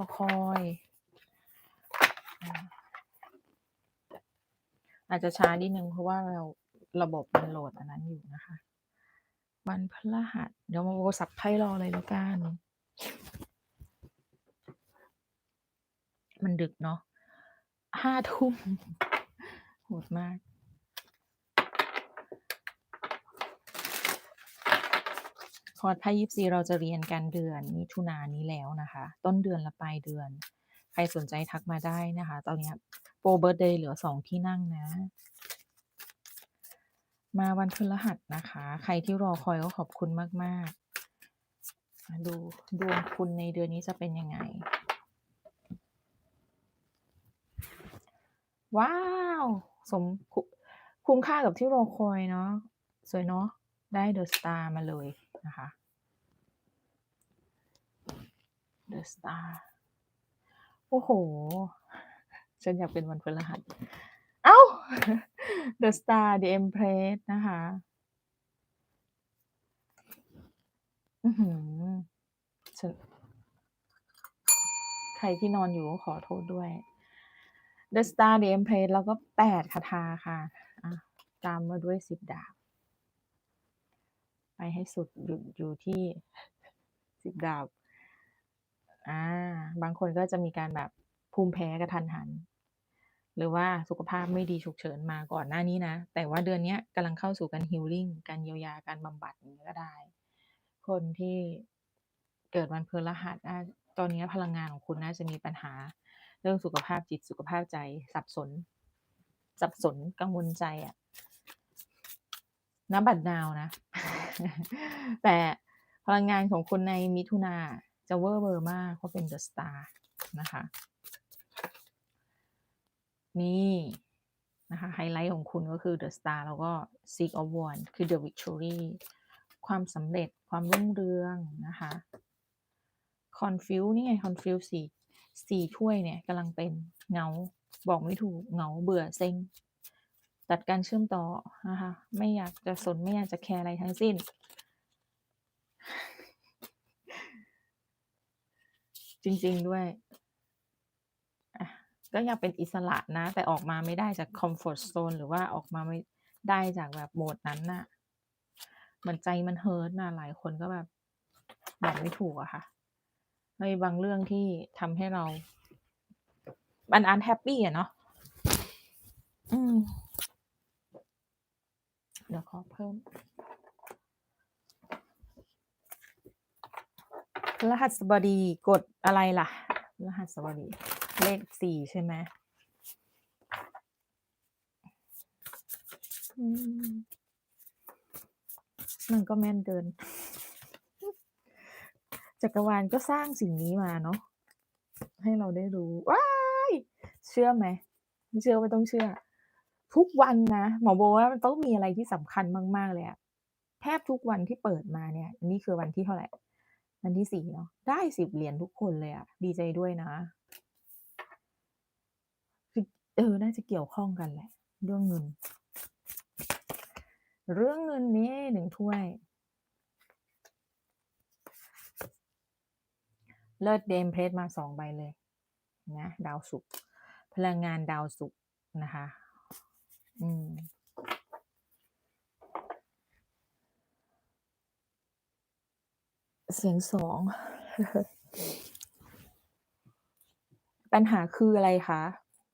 อคอย อาจจะช้านิดนึงเพราะว่าเราระบบมันโหลดอันนั้นอยู่นะคะ วันพฤหัสเดี๋ยวมาโวสับไพ่รอเลยแล้วกัน มันดึกเนาะห้าทุ่มโหดมาก คอร์สไพ่ยิปซีเราจะเรียนกันเดือนมิถุนายนนี้แล้วนะคะ ต้นเดือนและปลายเดือน ใครสนใจทักมาได้นะคะ ตอนนี้โปรเบิร์ d เดย์เหลือสองที่นั่งนะ มาวันพฤหัสนะคะ ใครที่รอคอยก็ขอบคุณมากๆมาดูดวงคุณในเดือนนี้จะเป็นยังไง ว้าว สมคุ้มค่ากับที่รอคอยเนาะสวยเนาะได้เดอะสตาร์มาเลย นะคะเดอะสตาร์โอ้โฮฉันอยากเป็นวันพฤหัส เอ้าวเดอะสตาร์ The Empress นะคะฉันใครที่นอนอยู่ก็ขอโทษด้วย The Star The Empress แล้วก็8คาถาค่ะ ตามมาด้วย10ดาบ ไปให้สุดอยู่อยู่ที่10ดาบอาบางคนก็จะมีการแบบภูมิแพ้กระทันหัน หรือว่าสุขภาพไม่ดีฉุกเฉินมาก่อนหน้านี้นะ แต่ว่าเดือนนี้กำลังเข้าสู่การ healing การเยียวยาการบำบัดอย่างงี้ก็ได้ คนที่เกิดวันพฤหัสน่าตอนนี้พลังงานของคุณน่าจะมีปัญหาเรื่องสุขภาพจิตสุขภาพใจสับสน สับสนกังวลใจอะ ณบัดนาวนะ แต่พลังงานของคุณในมิถุนาจะเวอร์เวอร์มากเพราะเป็น The Star นะคะ นี่นะคะไฮไลต์ของคุณก็คือ The Star แล้วก็ Six of Wands คือ The Victory ความสำเร็จความรุ่งเรืองนะคะ Confuse นี่ไง Confuse สี่สี่ถ้วยเนี่ยกำลังเป็นเงา บอกไม่ถูกเงาเบื่อเซ็ง ตัดการเชื่อมต่อนะคะไม่อยากจะสนไม่อยากจะแคร์อะไรทั้งสิ้น จริง ๆด้วยก็อยากเป็นอิสระนะ แต่ออกมาไม่ได้จากคอมฟอร์ตโซนหรือว่าออกมาไม่ได้จากแบบโหมดนั้นน่ะเหมือนใจมัน hurt น่ะหลายคนก็แบบบอกไม่ถูกอะค่ะในบางเรื่องที่ทำให้เรามัน unhappy อะเนาะอืม เดี๋ยวขอเพิ่มพฤหัสบดีกฎอะไรล่ะพฤหัสบดี เลข4ใช่ไหม?มันก็แม่นเกิน จักรวาลก็สร้างสิ่งนี้มาเนาะให้เราได้รู้ ว้าย!เชื่อไหม?ไม่เชื่อไม่ต้องเชื่อ ทุกวันนะหมอโบว่ามันต้องมีอะไรที่สำคัญมาก ๆ เลยอะแทบทุกวันที่เปิดมาเนี่ย นี่คือวันที่เท่าไหร่?วันที่4เนาะได้10เหรียญทุกคนเลยอะดีใจด้วยนะคือเออน่าจะเกี่ยวข้องกันแหละ เรื่องเงิน เรื่องเงินนี่1ถ้วย เลิศ The Empress มา2ใบเลยนะดาวศุกพลังงานดาวศุกนะคะ อืมเสียง2ปัญหาคืออะไรคะ?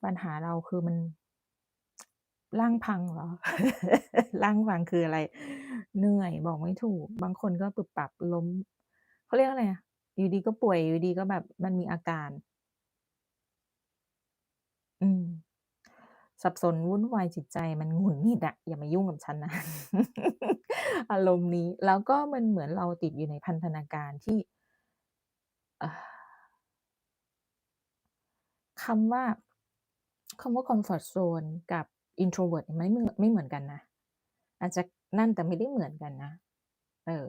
ปัญหาเราคือมันร่างพังเหรอ?ร่างพังคืออะไร?เหนื่อยบอกไม่ถูก บางคนก็ปรับปรับล้มเขาเรียกอะไรอะอยู่ดีก็ป่วยอยู่ดีก็แบบมันมีอาการ อืม สับสนวุ่นวายจิตใจมันหงุดหงิดอะอย่ามายุ่งกับฉันนะ อารมณ์นี้ แล้วก็มันเหมือนเราติดอยู่ในพันธนาการที่คำว่าคำว่าคอมฟอร์ตโซนกับ introvert ไม่เหมือนไม่เหมือนกันนะ อาจจะนั่นแต่ไม่ได้เหมือนกันนะ เออ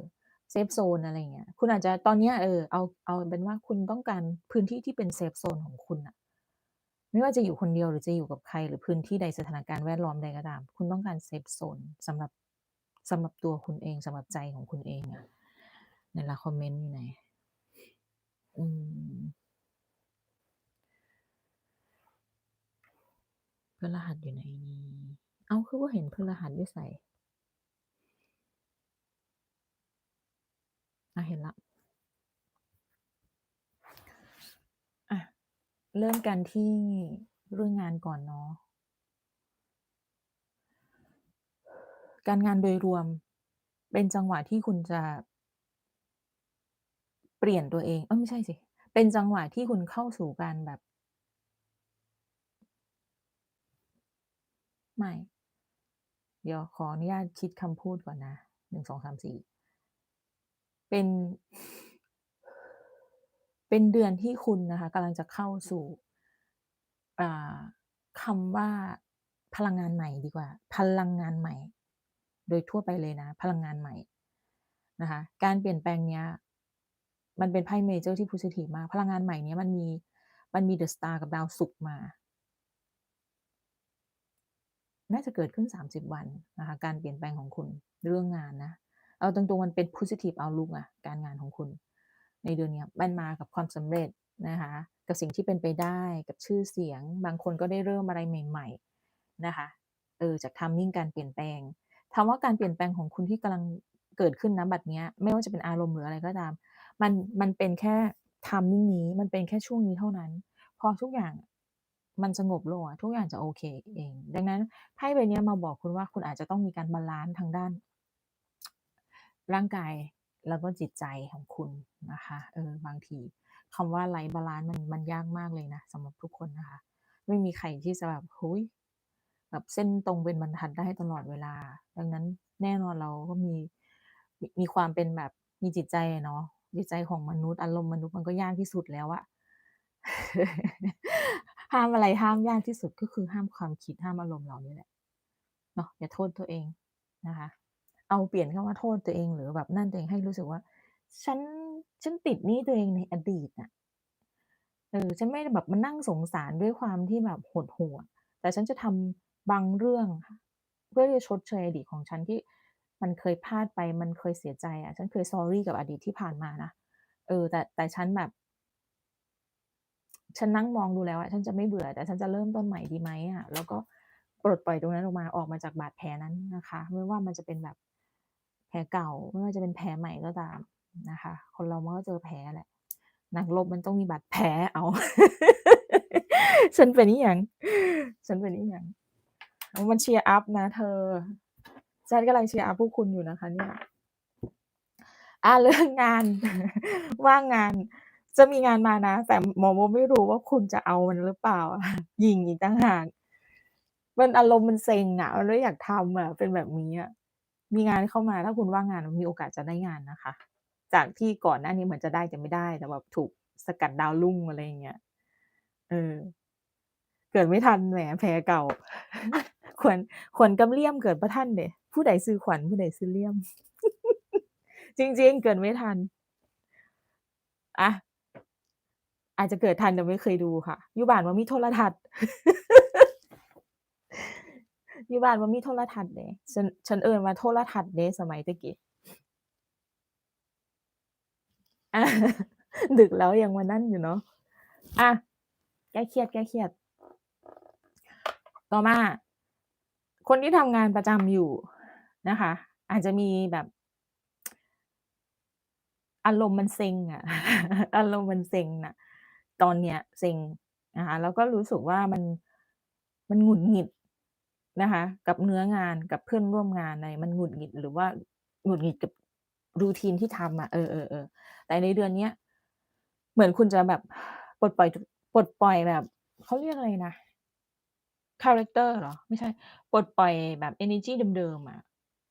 เซฟโซนอะไรเงี้ย คุณอาจจะตอนเนี้ยเออเอาเอาเป็นว่าคุณต้องการพื้นที่ที่เป็นเซฟโซนของคุณน่ะ ไม่ว่าจะอยู่คนเดียวหรือจะอยู่กับใคร หรือพื้นที่ใดสถานการณ์แวดล้อมใดก็ตาม คุณต้องการเซฟโซนสำหรับสำหรับตัวคุณเองสำหรับใจของคุณเองอะในละคอมเมนต์อยู่ไหนอืมเพื่อรหัสอยู่ไหนนี่เอาคือว่าเห็นเพื่อรหัสด้วยใส่อะเห็นละ เริ่มกันที่เรื่องงานก่อนเนาะการงานโดยรวมเป็นจังหวะที่คุณจะ เปลี่ยนตัวเอง เอ๊ยไม่ใช่สิ เป็นจังหวะที่คุณเข้าสู่การแบบ ไม่ เดี๋ยวขออนุญาตคิดคำพูดก่อนนะ1 2 3 4เป็น เป็นเดือนที่คุณนะคะกำลังจะเข้าสู่อ่าคำว่าพลังงานใหม่ดีกว่า พลังงานใหม่ โดยทั่วไปเลยนะ พลังงานใหม่นะคะการเปลี่ยนแปลงเนี้ยมันเป็นไพ่ Major ที่พอซิทิฟมาก พลังงานใหม่เนี้ยมันมีมันมี The Star กับดาวศุกร์มาน่าจะเกิดขึ้น 30 วันนะคะการเปลี่ยนแปลงของคุณเรื่องงานนะ เอาตรงๆมันเป็น Positive Outlook อะการงานของคุณ ในเดือนนี้มันมากับความสำเร็จนะคะกับสิ่งที่เป็นไปได้กับชื่อเสียง บางคนก็ได้เริ่มอะไรใหม่ ๆนะคะเออจาก timing การเปลี่ยนแปลงถามว่าการเปลี่ยนแปลงของคุณที่กำลังเกิดขึ้นณบัดเนี้ยไม่ว่าจะเป็นอารมณ์หรืออะไรก็ตาม มันมันเป็นแค่ timing นี้มันเป็นแค่ช่วงนี้เท่านั้น พอทุกอย่างมันสงบลงทุกอย่างจะโอเคเอง ดังนั้นไพ่ใบนี้มาบอกคุณว่าคุณอาจจะต้องมีการบาลันซ์ทางด้าน ร่างกาย แล้วก็จิตใจของคุณนะคะเออบางทีคำว่าไร้บาลันซ์มันมันยากมากเลยนะสำหรับทุกคนนะคะ ไม่มีใครที่จะแบบโอ้โฮแบบเส้นตรงเป็นบรรทัดได้ตลอดเวลา ดังนั้นแน่นอนเราก็มีมีความเป็นแบบมีจิตใจเนาะจิตใจของมนุษย์อารมณ์มนุษย์มันก็ยากที่สุดแล้วอะห้ามอะไรห้ามยากที่สุดก็คือห้ามความคิดห้ามอารมณ์เรานี่แหละเนาะอย่าโทษตัวเองนะคะ เอาเปลี่ยนคำว่าโทษตัวเองหรือแบบนั่นตัวเองให้รู้สึกว่า ฉันฉันติดหนี้ตัวเองในอดีตน่ะเออฉันไม่ได้แบบมานั่งสงสารด้วยความที่แบบหดหู่อะแต่ฉันจะทำบางเรื่องเพื่อที่จะชดเชยอดีตของฉันที่มันเคยพลาดไปมันเคยเสียใจอะฉันเคย sorry กับอดีตที่ผ่านมานะเออ แต่แต่ฉันแบบฉันนั่งมองดูแล้วอะฉันจะไม่เบื่อ แต่ฉันจะเริ่มต้นใหม่ดีไหมอะแล้วก็ปลดปล่อยตรงนั้นออกมาออกมาจากบาดแผลนั้นนะคะ ไม่ว่ามันจะเป็นแบบ เก่าไม่ว่าจะเป็นแผลใหม่ก็ตามนะคะ คนเรามันก็เจอแผลแหละนักรบมันต้องมีบาดแผลเอา ฉันเป็นอิหยังฉันเป็นอิหยังมันเชียร์อัปนะเธอ ฉันกำลังเชียร์อัปพวกคุณอยู่นะคะเนี่ยอ่าเรื่องงาน ว่างงาน จะมีงานมานะ แต่หมอโมไม่รู้ว่าคุณจะเอามันหรือเปล่ายิงอีกต่างหากมันอารมณ์มันเซ็งอะมันไม่อยากทำอะเป็นแบบนี้อะ มีงานเข้ามาถ้าคุณว่างงานมีโอกาสจะได้งานนะคะ จากที่ก่อนหน้านี้เหมือนจะได้แต่ไม่ได้ แต่แบบถูกสกัดดาวรุ่งอะไรอย่างเงี้ยเออ เกิดไม่ทันแหมแผลเก่า ขวัญขวัญกับเลี่ยมเกิดบ่ทันเดะผู้ใดซื้อขวัญผู้ใดซื้อเลี่ยม จริง ๆ เกิดไม่ทันอะอาจจะเกิดทันแต่ไม่เคยดูค่ะอยู่บ้านบ่มีโทรทัศน์ อยู่บ้านบ่มีโทรทัศน์เดะฉันฉันเอิ้นว่าโทรทัศน์เดะสมัยต่กี้อาดึกแล้วยังมานั่นอยู่เนาะอะแก้เครียดๆต่อมา คนที่ทำงานประจำอยู่นะคะ อาจจะมีแบบ อารมณ์มันเซ็งอะอารมณ์มันเซ็งน่ะตอนเนี้ยเซ็งนะคะแล้วก็รู้สึกว่ามันมันหงุดหงิด นะคะ กับเนื้องานกับเพื่อนร่วมงานอะไรมันหงุดหงิดหรือว่าหงุดหงิดกับ routine ที่ทำอะเออๆๆแต่ในเดือนเนี้ยเหมือนคุณจะแบบปลดปล่อยปลดปล่อยแบบเขาเรียกอะไรนะคาแรกเตอร์เหรอ?ไม่ใช่ปลดปล่อยแบบเอเนอร์จีเดิมๆอะ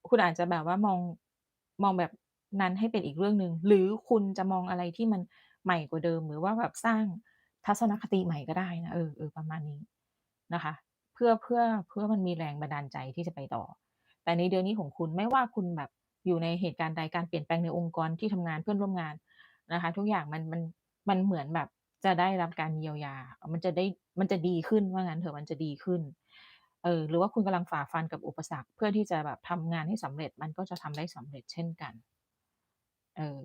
คุณอาจจะแบบว่ามองมองแบบนั้นให้เป็นอีกเรื่องหนึ่งหรือคุณจะมองอะไรที่มันใหม่กว่าเดิม หรือว่าแบบสร้างทัศนคติใหม่ก็ได้นะเออๆประมาณนี้นะคะ เพื่อเพื่อเพื่อมันมีแรงบันดาลใจที่จะไปต่อ แต่ในเดือนนี้ของคุณไม่ว่าคุณแบบอยู่ในเหตุการณ์ใดการเปลี่ยนแปลงในองค์กรที่ทำงานเพื่อนร่วมงานนะคะ ทุกอย่างมันมันมันเหมือนแบบจะได้รับการเยียวยา มันจะได้มันจะดีขึ้นว่างั้นเถอะมันจะดีขึ้นเออหรือว่าคุณกำลังฝ่าฟันกับอุปสรรค เพื่อที่จะแบบทำงานให้สำเร็จมันก็จะทำได้สำเร็จเช่นกัน เออ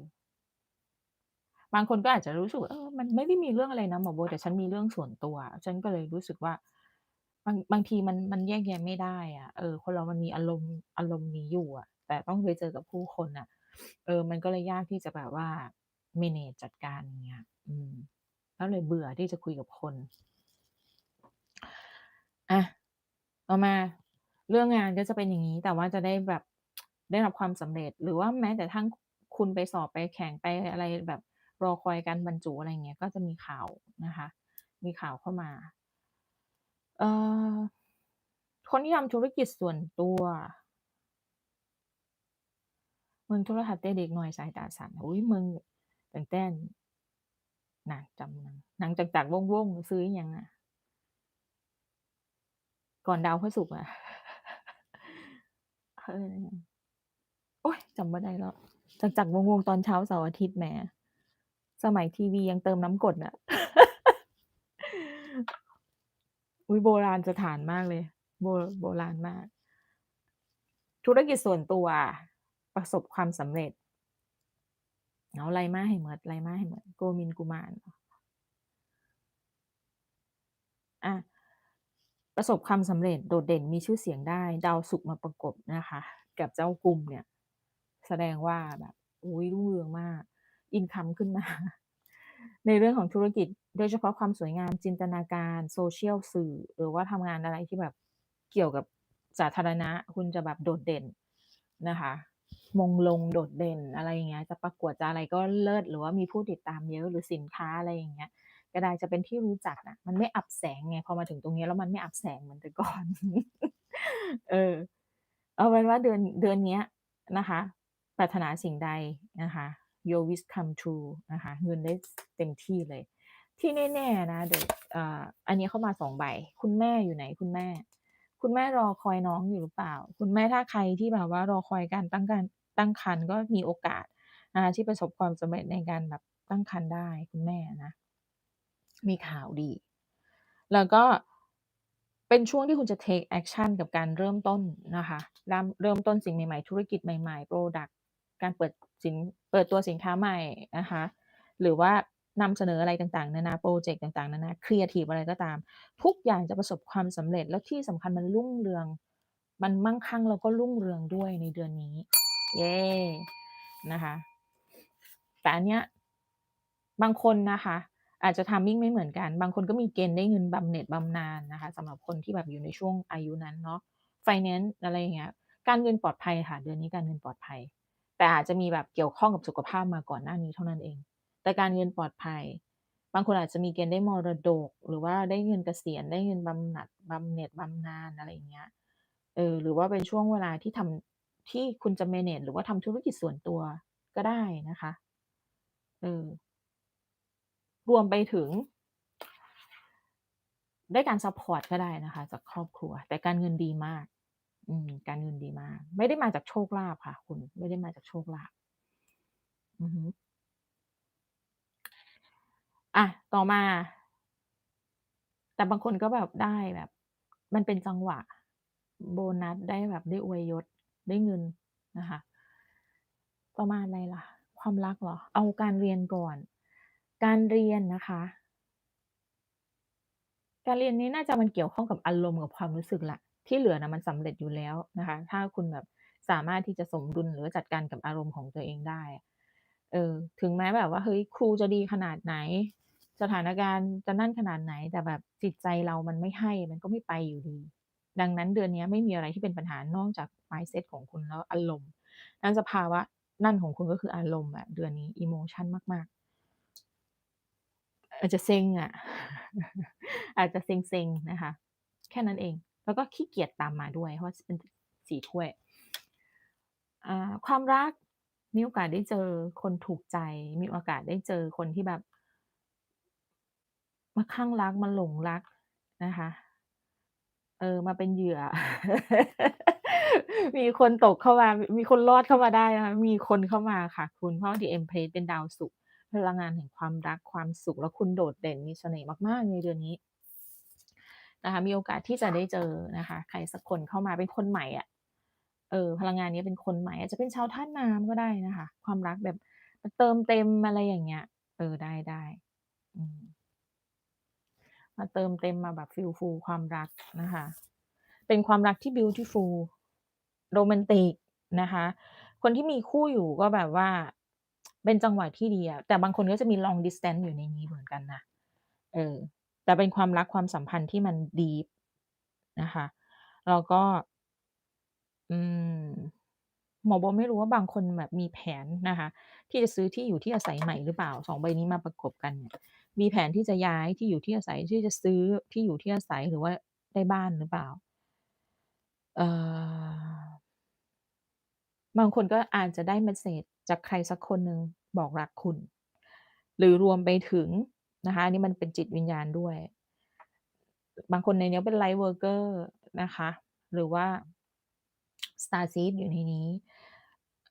บางคนก็อาจจะรู้สึกเออมันไม่ได้มีเรื่องอะไรนะหมอโบแต่ฉันมีเรื่องส่วนตัว ฉันก็เลยรู้สึกว่า บาง บางทีมัน มันแยกแยะไม่ได้อะ เออ คนเรามันมีอารมณ์ อารมณ์นี้อยู่อะ แต่ต้องไปเจอกับผู้คนน่ะ เออ มันก็เลยยากที่จะแบบว่า manage จัดการ อย่างเงี้ย อืม ก็เลยเบื่อที่จะคุยกับคน อะ ต่อมา เรื่องงานก็จะเป็นอย่างงี้ แต่ว่าจะได้แบบ ได้รับความสำเร็จ หรือว่าแม้แต่ทั้งคุณไปสอบ ไปแข่ง ไปอะไรแบบ รอคอยการบรรจุ อะไรอย่างเงี้ย ก็จะมีข่าวนะคะ มีข่าวเข้ามา เอ่อคนที่ทำธุรกิจส่วนตัวเบิ่งโทรทัศน์แต่เด็กหน้อยสายตาสั้นอุ๊ยเบิ่งตั้งแต่น่ะจำหนังหนังจากๆวงๆชื่ออยังอะ?ก่อนดาวพระศุกร์อะเขาเอิ้นอิหยังโอ๊ยจำบ่ได้แล้วจากๆวงๆตอนเช้าเสาร์อาทิตย์แหมสมัยทีวียังเติมน้ำกดน่ะ อุ๊ยโบราณสถานมากเลย โบโบราณมาก ธุรกิจส่วนตัวประสบความสำเร็จเอาไล่มาให้เหมดไล่มาให้เหมดโกมินกุมารอาประสบความสำเร็จโดดเด่นมีชื่อเสียงได้ ดาวศุกมาประกบนะคะ กับเจ้ากุมเนี่ย แสดงว่าแบบอุ๊ยรุ่งเรืองมาก อินคัมขึ้นมา ในเรื่องของธุรกิจ โดยเฉพาะความสวยงามจินตนาการ Social สื่อ หรือว่าทำงานอะไรที่แบบเกี่ยวกับสาธารณะ คุณจะแบบโดดเด่นนะคะ มงลงโดดเด่นอะไรอย่างเงี้ย จะประกวดจะอะไรก็เลิศหรือว่ามีผู้ติดตามเยอะหรือสินค้าอะไรอย่างเงี้ยก็ได้จะเป็นที่รู้จักนะมันไม่อับแสงไงพอมาถึงตรงนี้แล้วมันไม่อับแสงเหมือนแต่ก่อน เออ เอาเป็นว่าเดือนเดือนเนี้ยนะคะ ปรารถนาสิ่งใดนะคะ your wish come true นะคะเงินได้เต็มที่เลย ที่แน่ๆนะเดี๋ยวอันนี้เข้ามา2ใบ คุณแม่อยู่ไหนคุณแม่ คุณแม่รอคอยน้องอยู่หรือเปล่า?คุณแม่ถ้าใครที่แบบว่ารอคอยการตั้งการตั้งครรภ์ก็มีโอกาสนะที่ประสบความสำเร็จในการแบบตั้งครรภ์ได้คุณแม่นะมีข่าวดี แล้วก็เป็นช่วงที่คุณจะเทกแอกชันกับการเริ่มต้นนะคะ เริ่มต้นสิ่งใหม่ๆ ธุรกิจใหม่ๆพรดักต์ การเปิดสินเปิดตัวสินค้าใหม่นะคะหรือว่านำเสนออะไรต่างๆ นานาพรเจกต์ต่างๆ นานาครีเอทิฟอะไรก็ตาม ทุกอย่างจะประสบความสำเร็จแล้วที่สำคัญมันรุ่งเรือง มันมั่งคั่งแล้วก็รุ่งเรืองด้วยในเดือนนี้ เย้นะคะแต่อันเนี้ยบางคนนะคะอาจจะ timing ไม่เหมือนกัน บางคนก็มีเกณฑ์ได้เงินบำเหน็จบำนาญนะคะสำหรับคนที่แบบอยู่ในช่วงอายุนั้นเนาะไฟแนนซ์อะไรอย่างเงี้ยการเงินปลอดภัยค่ะ เดือนนี้การเงินปลอดภัย แต่อาจจะมีแบบเกี่ยวข้องกับสุขภาพมาก่อนหน้านี้เท่านั้นเอง แต่การเงินปลอดภัย บางคนอาจจะมีเกณฑ์ได้มรดก หรือว่าได้เงินเกษียณได้เงินบำหนัดบำเหน็จบำนาญอะไรอย่างเงี้ย เออ หรือว่าเป็นช่วงเวลาที่ทำที่คุณจะ manage หรือว่าทำธุรกิจส่วนตัวก็ได้นะคะ เออ รวมไปถึง ได้การซัปพอร์ตก็ได้นะคะ จากครอบครัว แต่การเงินดีมาก อืมการเงินดีมาก ไม่ได้มาจากโชคลาภค่ะ คุณไม่ได้มาจากโชคลาภอือฮึอะต่อมา แต่บางคนก็แบบได้แบบ มันเป็นจังหวะ โบนัสได้แบบได้อวยยศได้เงินนะคะต่อมาอะไรล่ะ ความรักเหรอ?เอาการเรียนก่อน การเรียนนะคะ การเรียนนี้น่าจะมันเกี่ยวข้องกับอารมณ์กับความรู้สึกแหละ ที่เหลือนะมันสำเร็จอยู่แล้วนะคะ ถ้าคุณแบบสามารถที่จะสมดุลหรือจัดการกับอารมณ์ของตัวเองได้เออถึงแม้แบบว่าเฮ้ยครูจะดีขนาดไหน สถานการณ์จะนั่นขนาดไหน แต่แบบจิตใจเรามันไม่ให้มันก็ไม่ไปอยู่ดี ดังนั้นเดือนนี้ไม่มีอะไรที่เป็นปัญหานอกจาก mindset ของคุณแล้วอารมณ์นั่นสภาวะนั่นของคุณก็คืออารมณ์อะเดือนนี้อิโมชันมาก ๆ อาจจะเซ็งอะอาจจะเซ็งๆนะคะ แค่นั้นเอง แล้วก็ขี้เกียจตามมาด้วย เพราะเป็น4ถ้วยอ่าความรักมีโอกาสได้เจอคนถูกใจ มีโอกาสได้เจอคนที่แบบมาคลั่งรักมาหลงรักนะคะ เออ มาเป็นเหยื่อ มีคนตกเข้ามา มีคนรอดเข้ามาได้นะคะมีคนเข้ามาค่ะ คุณเพราะ The Empress เป็นดาวศุกร์พลังงานแห่งความรักความสุข แล้วคุณโดดเด่นมีเสน่ห์มาก ๆ ในเดือนนี้ นะคะมีโอกาสที่จะได้เจอนะคะ ใครสักคนเข้ามาเป็นคนใหม่อะเออพลังงานนี้เป็นคนใหม่อาจจะเป็นชาวธาตุน้ำก็ได้นะคะ ความรักแบบมาเติมเต็มอะไรอย่างเงี้ย เออได้ๆอืมมาเติมเต็มมาแบบ feel full ความรักนะคะ เป็นความรักที่ beautiful โรแมนติกนะคะ คนที่มีคู่อยู่ก็แบบว่า เป็นจังหวะที่ดีอะแต่บางคนก็จะมี long distance อยู่ในนี้เหมือนกันนะเออ แต่เป็นความรักความสัมพันธ์ที่มันดีป นะคะ แล้วก็ อืม หมอโบไม่รู้ว่าบางคนแบบมีแผนนะคะ ที่จะซื้อที่อยู่ที่อาศัยใหม่หรือเปล่า2ใบนี้มาประกบกันเนี่ยมีแผนที่จะย้ายที่อยู่ที่อาศัยที่จะซื้อที่อยู่ที่อาศัยหรือว่าได้บ้านหรือเปล่า?เอ่อบางคนก็อาจจะได้เมสเซจจากใครสักคนหนึ่งบอกรักคุณ หรือรวมไปถึง นะคะอันนี้มันเป็นจิตวิญญาณด้วย บางคนในเนี้ยเป็น Light worker นะคะ หรือว่า Starseed อยู่ในนี้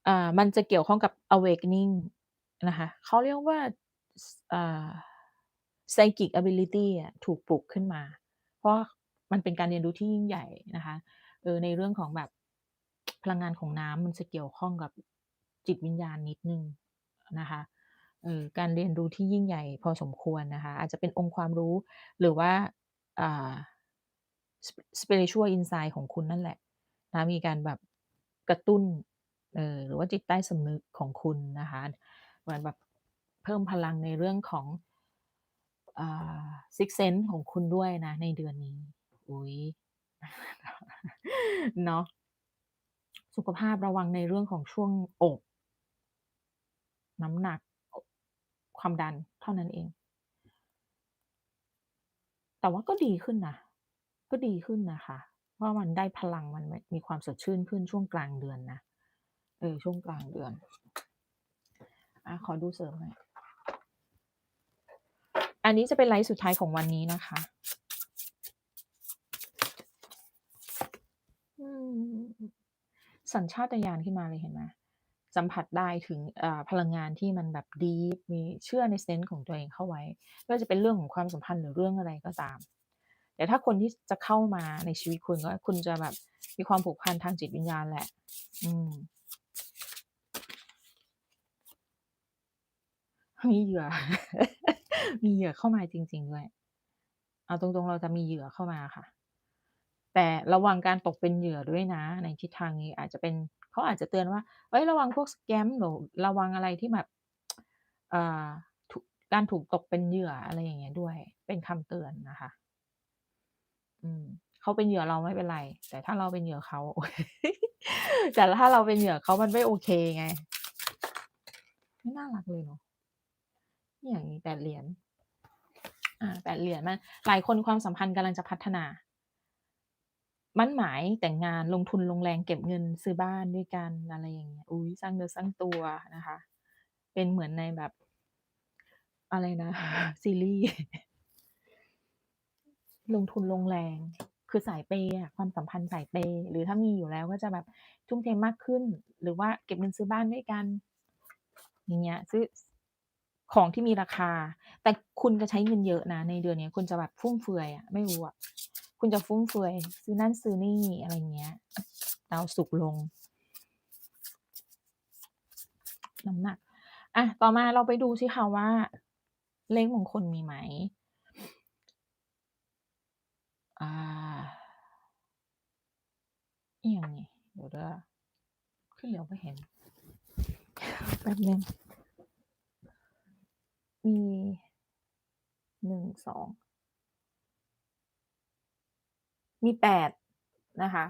อ่ามันจะเกี่ยวข้องกับ awakening นะคะเขาเรียกว่าอ่า psychic ability อะถูกปลุกขึ้นมา เพราะมันเป็นการเรียนรู้ที่ยิ่งใหญ่นะคะเออในเรื่องของแบบพลังงานของน้ำมันจะเกี่ยวข้องกับจิตวิญญาณนิดนึงนะคะ เออการเรียนรู้ที่ยิ่งใหญ่พอสมควรนะคะ อาจจะเป็นองค์ความรู้ หรือว่า อ่าส spiritual insight ของคุณนั่นแหละนะ มีการแบบกระตุ้น เอ่อ หรือว่าจิตใต้สำนึกของคุณนะคะ เหมือนแบบเพิ่มพลังในเรื่องของ อ่า sixth sense ของคุณด้วยนะในเดือนนี้ อุ๊ย เนาะ สุขภาพระวังในเรื่องของช่วงอก น้ำหนัก ความดันเท่านั้นเอง แต่ว่าก็ดีขึ้นนะ ก็ดีขึ้นนะคะเพราะมันได้พลังมันมีความสดชื่นขึ้นช่วงกลางเดือนนะ เออ ช่วงกลางเดือนอาขอดูเสริมหน่อย อันนี้จะเป็นไลฟ์สุดท้ายของวันนี้นะคะสัญชาตญาณขึ้นมาเลยเห็นไหม? สัมผัสได้ถึงพลังงานที่มันแบบดีมีเชื่อในเซนส์ของตัวเองเข้าไว้ไม่ว่าจะเป็นเรื่องของความสัมพันธ์หรือเรื่องอะไรก็ตาม แต่ถ้าคนที่จะเข้ามาในชีวิตคุณก็คุณจะแบบมีความผูกพันทางจิตวิญญาณแหละ อืมมีเหยื่อ มีเหยื่อเข้ามาจริง ๆ ด้วย เอาตรงๆ เราจะมีเหยื่อเข้ามาค่ะ แต่ระวังการตกเป็นเหยื่อด้วยนะ ในทิศทางนี้อาจจะเป็นเขาอาจจะเตือนว่าเฮ้ยระวังพวก scam หรือระวังอะไรที่แบบอ่าถูกการถูกตกเป็นเหยื่ออะไรอย่างเงี้ยด้วย เป็นคำเตือนนะคะ อืมเขาเป็นเหยื่อเราไม่เป็นไร แต่ถ้าเราเป็นเหยื่อเขาแต่ถ้าเราเป็นเหยื่อเขามันไม่โอเคไงไม่น่ารักเลยเนาะนี่ยมี8เหรียญอ่า8เหรียญมันหลายคนความสัมพันธ์กำลังจะพัฒนา มั่นหมายแต่งงานลงทุนลงแรงเก็บเงินซื้อบ้านด้วยกันอะไรอย่างเงี้ยอุ๊ยสร้างเนื้อสร้างตัวนะคะ เป็นเหมือนในแบบ อะไรนะซีรีส์ลงทุนลงแรง คือสายเปย์อะความสัมพันธ์สายเปย์หรือถ้ามีอยู่แล้วก็จะแบบทุ่มเทมากขึ้น หรือว่าเก็บเงินซื้อบ้านด้วยกัน อย่างเงี้ย ซื้อของที่มีราคา แต่คุณจะใช้เงินเยอะนะในเดือนนี้คุณจะแบบฟุ่มเฟือยอะไม่รู้อะ คุณจะฟุ่มเฟือยซื้อนั่นซื้อนี่อะไรเงี้ยดาวศุกลง น้ำหนักอะต่อมาเราไปดูสิคะว่า เลขมงคลมีไหม?อ่าอิหยังนี่เดี๋ยวเด้อคือเหลียวบ่เห็นแป๊บหนึ่งมี1 2 มี8นะคะ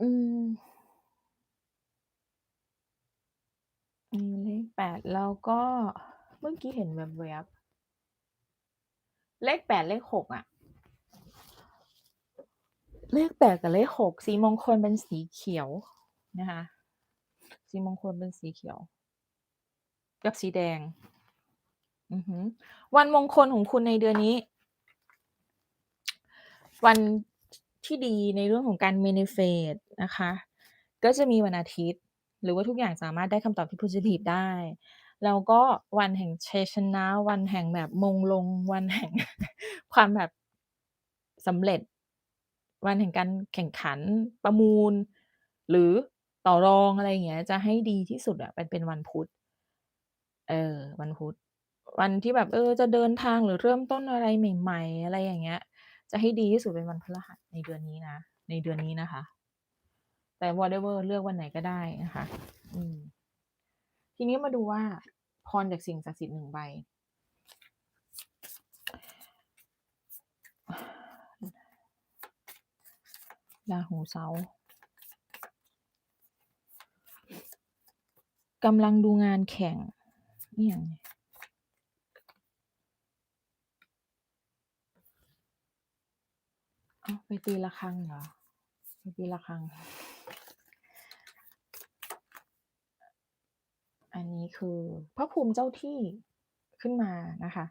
อืม มีเลข8แล้วก็เมื่อกี้เห็นแวบๆเลข8เลข6อะเลข8กับเลข6สีมงคลเป็นสีเขียวนะคะสีมงคลเป็นสีเขียว กับสีแดง อือฮึวันมงคลของคุณในเดือนนี้ วันที่ดีในเรื่องของการ manifest นะคะ ก็จะมีวันอาทิตย์ หรือว่าทุกอย่างสามารถได้คำตอบที่พอซิทิฟได้ แล้วก็วันแห่งชัยชนะ วันแห่งแบบมงลง วันแห่ง ความแบบสำเร็จ วันแห่งการแข่งขันประมูล หรือต่อรองอะไรอย่างเงี้ย จะให้ดีที่สุดอะมันเป็นวันพุธ เออ วันพุธ วันที่แบบ เออ จะเดินทางหรือเริ่มต้นอะไรใหม่ ๆ อะไรอย่างเงี้ย จะให้ดีที่สุดเป็นวันพฤหัสในเดือนนี้นะ ในเดือนนี้นะคะ แต่ whatever เลือกวันไหนก็ได้นะคะ อืม ทีนี้มาดูว่า พรจากสิ่งศักดิ์สิทธิ์1ใบ ราหูเสากำลังดูงานแข่งอิหยังนี่อ้าว ไปตีระฆังเหรอ?ไปตีระฆัง อันนี้คือพระภูมิเจ้าที่ขึ้นมานะคะ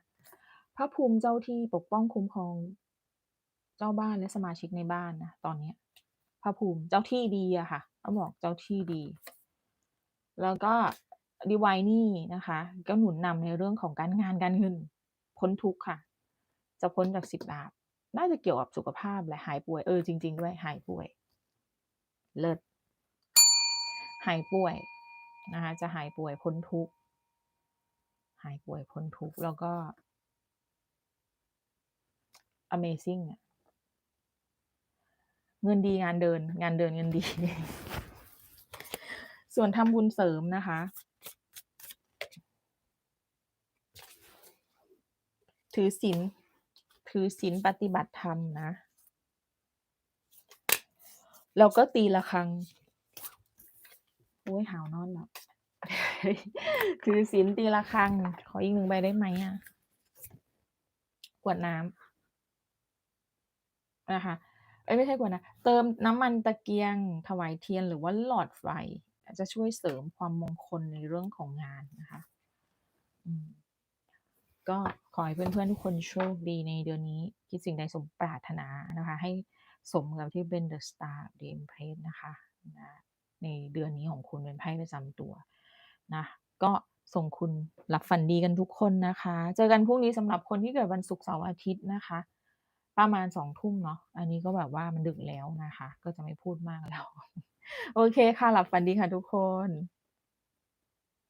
พระภูมิเจ้าที่ปกป้องคุ้มครองเจ้าบ้านและสมาชิกในบ้านนะตอนเนี้ยพระภูมิเจ้าที่ดีอะค่ะต้องบอกเจ้าที่ดี แล้วก็ Divining นะคะ ก็หนุนนำในเรื่องของการงานการเงินพ้นทุกข์ค่ะ จะพ้นจาก10ดาบ น่าจะเกี่ยวกับสุขภาพและหายป่วยเออจริง ๆ ด้วยหายป่วย เลิศหายป่วยนะคะจะหายป่วยพ้นทุกข์หายป่วยพ้นทุกข์แล้วก็อะเมซิงอะเงินดีงานเดิน งานเดินเงินดี ส่วนทำบุญเสริมนะคะ ถือศีล ถือศีลปฏิบัติธรรมนะแล้วก็ตีระฆังโอ๊ยหาวนอนแล้วถือศีลตีระฆัง ขออีก1ใบได้ไหมอะ?กวดน้ำนะคะเอ๊ยไม่ใช่กวดน้ำเติมน้ำมันตะเกียงถวายเทียนหรือว่าหลอดไฟจะช่วยเสริมความมงคลในเรื่องของงานนะคะก็ ขอให้เพื่อนๆ ทุกคนโชคดีในเดือนนี้ คิดสิ่งใดสมปรารถนานะคะ ให้สมกับที่เป็น The Star The Empress นะคะนะในเดือนนี้ของคุณเป็นไพ่ประจำตัวนะก็ส่งคุณหลับฝันดีกันทุกคนนะคะ เจอกันพรุ่งนี้สำหรับคนที่เกิดวันศุกร์เสาร์อาทิตย์นะคะ ประมาณ2ทุ่มเนาะอันนี้ก็แบบว่ามันดึกแล้วนะคะ ก็จะไม่พูดมากแล้ว โอเคค่ะหลับฝันดีค่ะทุกคน